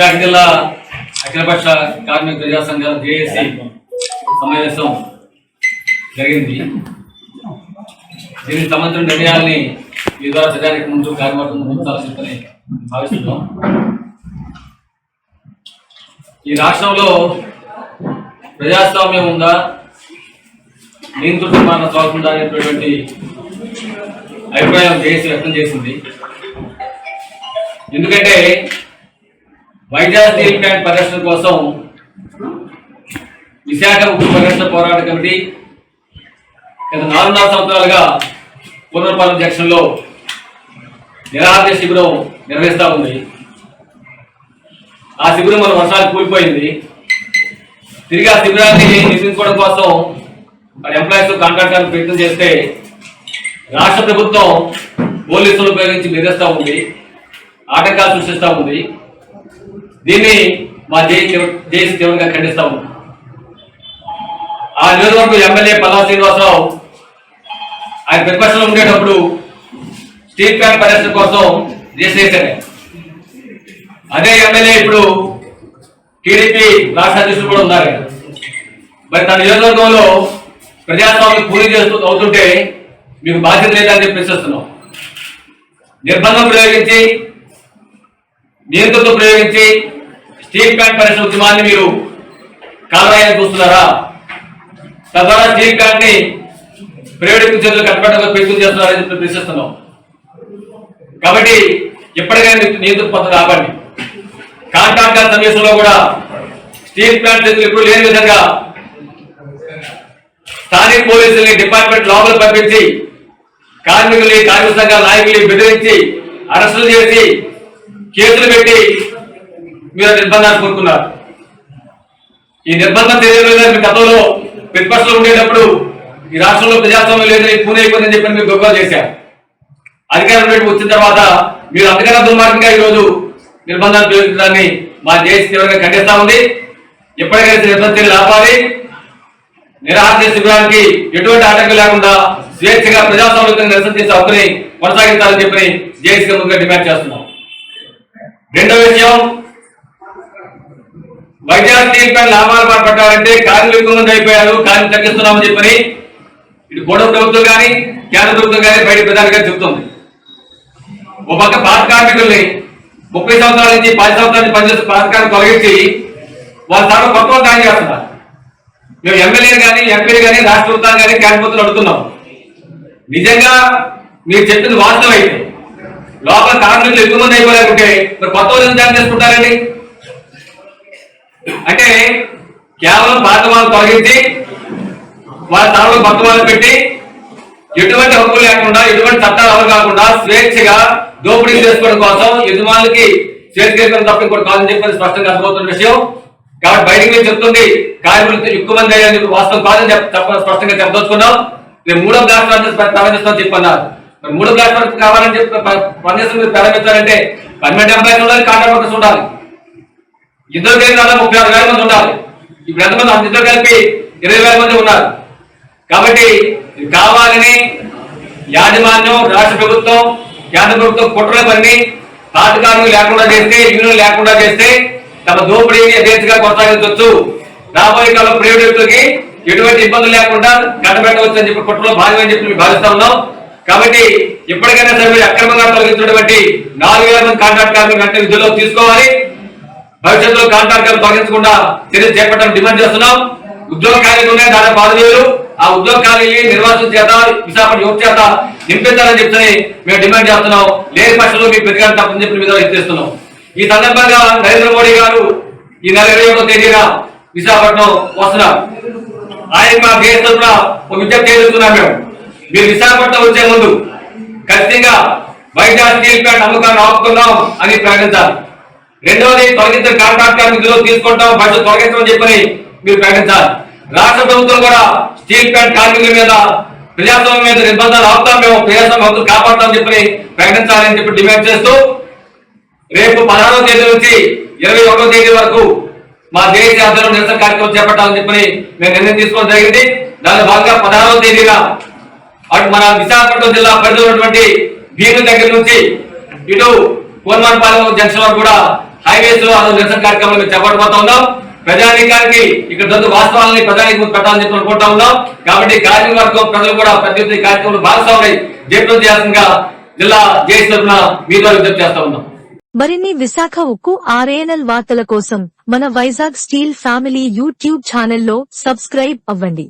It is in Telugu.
విశాఖ జిల్లా అఖిలపక్ష కార్మిక ప్రజా సంఘాల జేఏసీ సమావేశం జరిగింది. దీనికి సంబంధించిన నిర్ణయాల్ని ఈ ద్వారా ప్రజానికి ముందు కార్యవర్గం ఉంచాలని చెప్పని భావిస్తున్నాం. ఈ రాష్ట్రంలో ప్రజాస్వామ్యం ఉందా? నియంత్రణ మన కాకుండా అనేటువంటి అభిప్రాయం జేఏసీ వ్యక్తం చేసింది. ఎందుకంటే వైజాగ్ స్టీల్ ప్లాంట్ పరిరక్షణ కోసం విశాఖ ఉక్కు పరిరక్షణ పోరాట కమిటీ గత నాలుగున్నర సంవత్సరాలుగా పునర్పాలన జంక్షన్లో నిరాహార శిబిరం నిర్వహిస్తూ ఉంది. ఆ శిబిరం మన వర్షాలు కూలిపోయింది. తిరిగి ఆ శిబిరాన్ని నిర్మించుకోవడం కోసం మరి ఎంప్లాయీస్ కాంట్రాక్టర్ ప్రయత్నం చేస్తే రాష్ట్ర ప్రభుత్వం పోలీసులు ఉపయోగించి బెదిరిస్తూ ఉంది. ఆటంకాలు సృష్టిస్తూ ఉంది. దీన్ని మా జై జేసీ తీవ్రంగా ఖండిస్తాము. ఆ నియోజకవర్గం ఎమ్మెల్యే పల్లా శ్రీనివాసరావు ఆయన ప్రతిపక్షంలో ఉండేటప్పుడు స్టీల్ ప్లాంట్ పరిరక్షణ కోసం చేసేసారు. అదే ఎమ్మెల్యే ఇప్పుడు టీడీపీ రాష్ట్ర అధ్యక్షులు కూడా ఉన్నారు. మరి తన నియోజకవర్గంలో ప్రజాస్వామ్యం పూర్తి చేస్తూ అవుతుంటే మీకు బాధ్యత లేదని చెప్పి ప్రశ్నిస్తున్నాం నిర్బంధం ప్రయోగించి నియంత్రణతో ప్రయోగించి స్టీల్ ప్లాంట్ పరిశ్రమ ఉద్యమాన్ని మీరు కాలరాయాన్ని చూస్తున్నారా తద్వారా స్టీల్ ప్లాంట్ని ప్రైవేట్ చేతులు కట్టబెట్టగా చేస్తున్నారని చెప్పి ప్రశ్నిస్తున్నాం. కాబట్టి ఎప్పటికైనా నియంత్రణ పద్ధతి ఆపండి కాంట్రాక్టర్ సమావేశంలో కూడా స్టీల్ ప్లాంట్ ఎప్పుడు లేని విధంగా స్థానిక పోలీసుల్ని డిపార్ట్మెంట్ లోపల పంపించి కార్మికుల్ని కార్మిక సంఘాల నాయకుల్ని బెదిరించి అరెస్టులు చేసి కేసులు పెట్టి మీరు నిర్బంధాన్ని కోరుకున్నారు. ఈ నిర్బంధం తెలియదు మీ గతంలో ప్రతిపక్షంలో ఉండేటప్పుడు ఈ రాష్ట్రంలో ప్రజాస్వామ్యం లేదని పూనే అయిపోయిందని చెప్పి మీరు గొప్పలు చేశారు. అధికారంలోకి వచ్చిన తర్వాత మీరు అధికార దుర్మార్గంగా ఈ రోజు నిర్బంధాలు పెరుగుతుందని మా దేశ తీవ్రంగా ఖండిస్తా ఉంది. ఎప్పటికైనా నిర్బంధాలు ఆపాలి. నిరాహార శిబిరానికి ఎటువంటి ఆటంకం లేకుండా స్వేచ్ఛగా ప్రజాస్వామ్యంగా నిరసన చేసే హక్కుని కొనసాగించాలని చెప్పి జేఏసీ ముందుగా డిమాండ్ చేస్తున్నాం. రెండో విషయం వైద్యాల స్టీల్ ప్లాంట్ లాభాలు పాల్పట్టాలంటే కార్మికులు ఎక్కువ అయిపోయారు కార్మికులు తగ్గిస్తున్నామని చెప్పని ఇటు గోడ ప్రభుత్వం కానీ కేంద్ర ప్రభుత్వం కానీ బయట ప్రధానిగా చెబుతుంది. ఒక పక్క పాత కార్మికుల్ని ముప్పై సంవత్సరాల నుంచి పది సంవత్సరాల నుంచి పనిచేస్తున్న పాత కార్మికులు తొలగించి వాళ్ళ తాను కొత్త వాళ్ళు చేస్తున్నారు. మేము ఎమ్మెల్యే కానీ ఎంపీలు కానీ రాష్ట్ర ప్రభుత్వాలు కానీ కేంద్ర ప్రభుత్వం అడుగుతున్నాం. నిజంగా మీరు చెప్పింది వాస్తవం అయితే లోపల కార్మికులు ఎక్కువ మంది అయిపోలేకుంటే మరి కొత్త వాళ్ళు జాయిన్ చేసుకుంటారండి? అంటే కేవలం పాత వాళ్ళు తొలగించి వాళ్ళ స్థానంలో కొత్త వాళ్ళు పెట్టి ఎటువంటి హక్కు లేకుండా ఎటువంటి చట్టాలు అమలు కాకుండా స్వేచ్ఛగా దోపిడీ చేసుకోవడం కోసం యజమానులకి స్వేచ్ఛ తప్ప ఇంకోటి కాదని చెప్పేది స్పష్టంగా అర్థమవుతున్న విషయం. కాబట్టి బయటికి మీరు చెప్తుంది కార్మికులు ఎక్కువ మంది అయ్యారని వాస్తవం కాదని చెప్ప స్పష్టంగా చెప్పదలుచుకున్నాం. నేను మూడో బ్లాక్ ప్రారంభిస్తాం చెప్పన్నారు. మరి మూడో ప్లాట్ఫామ్ కావాలని చెప్పి ప- మీరు ప్రారంభించాలంటే పన్నెండు ఎంప్లాయీస్ ఉండాలి కాంట్రాక్ట్ వర్కర్స్ ఉండాలి. ఇద్దరు కలిపి దాదాపు ముప్పై ఆరు వేల మంది ఉండాలి. ఇప్పుడు ఎంతమంది ఇద్దరు కలిపి ఇరవై వేల మంది ఉన్నారు. కాబట్టి కావాలని యాజమాన్యం రాష్ట్ర ప్రభుత్వం కేంద్ర ప్రభుత్వం కుట్రల పని పాత లేకుండా చేస్తే యూనియన్ లేకుండా చేస్తే తమ దోపిడీని యథేచ్ఛగా కొనసాగించవచ్చు. రాబోయే కాలంలో ప్రైవేట్ వ్యక్తులకి ఎటువంటి ఇబ్బందులు లేకుండా కట్టబెట్టవచ్చు అని చెప్పి కుట్రలో భాగమని చెప్పి మేము భావిస్తా ఉన్నాం. కాబట్టి ఎప్పటికైనా సరే మీరు అక్రమంగా తొలగించినటువంటి నాలుగు వేల మంది కాంట్రాక్ట్ కార్మికులు వెంటనే విధుల్లో తీసుకోవాలి. భవిష్యత్తులో కాంట్రాక్టర్లు తొలగించకుండా చర్యలు చేపట్టడం డిమాండ్ చేస్తున్నాం. ఉద్యోగ ఖాళీలు ఉన్నాయి దాదాపు ఆరు వేలు. ఆ ఉద్యోగ ఖాళీ నిర్వాసం చేత విశాఖపట్నం యువత చేత నింపించాలని చెప్పని మేము డిమాండ్ చేస్తున్నాం. లేని పక్షంలో మీకు ప్రతిగా తప్పని చెప్పి మీద ఎత్తిస్తున్నాం ఈ సందర్భంగా నరేంద్ర మోడీ గారు ఈ నెల ఇరవై ఒకటో తేదీన విశాఖపట్నం వస్తున్నారు. ఆయన మా దేశ తరఫున ఒక విజ్ఞప్తి చేస్తున్నాం మేము. మీరు విశాఖపట్నం వచ్చే ముందు ఖచ్చితంగా వైద్య స్టీల్ ప్లాంట్ అమ్మకాన్ని ఆపుతున్నాం అని ప్రకటించాలి రెండవది తొలగించిన కాంట్రాక్ట్ కార్మికులు తీసుకుంటాం బడ్జెట్ తొలగించమని చెప్పని మీరు ప్రకటించాలి రాష్ట్ర ప్రభుత్వం కూడా స్టీల్ ప్లాంట్ కార్మికుల మీద ప్రజాస్వామ్యం మీద నిర్బంధాలు ఆపుతాం మేము ప్రజాస్వామ్య హక్కులు కాపాడుతామని చెప్పని ప్రకటించాలని చెప్పి డిమాండ్ చేస్తూ రేపు పదహారవ తేదీ నుంచి ఇరవై ఒకటో తేదీ వరకు మా దేశ ఆధ్వర్యంలో నిరసన కార్యక్రమం చేపట్టాలని చెప్పని మేము నిర్ణయం తీసుకోవడం జరిగింది. దాని భాగంగా పదహారవ తేదీన అటు మన విశాఖపట్నం జిల్లా పరిధిలో ఉన్నటువంటి భీముల దగ్గర నుంచి ఇటు కోన్మాన్పాలెం జంక్షన్ వరకు కూడా హైవేస్లో అదో నిరసన కార్యక్రమాలు మేము చేపట్టబోతా ఉన్నాం. ప్రజానీకానికి ఇక్కడ దొంగ వాస్తవాలని ప్రజానికి ముందు పెట్టాలని చెప్పి అనుకుంటా ఉన్నాం. కాబట్టి కార్మిక వర్గం ప్రజలు కూడా ప్రతి ఒక్క కార్యక్రమంలో భాగస్వామి జయప్రదం చేయాల్సిందిగా జిల్లా జేసీ తరఫున మీ విజ్ఞప్తి చేస్తా ఉన్నాం. మరిన్ని విశాఖ ఉక్కు ఆర్ఏఎన్ఎల్ వార్తల కోసం మన వైజాగ్ స్టీల్ ఫ్యామిలీ యూట్యూబ్ ఛానల్లో సబ్స్క్రైబ్ అవ్వండి.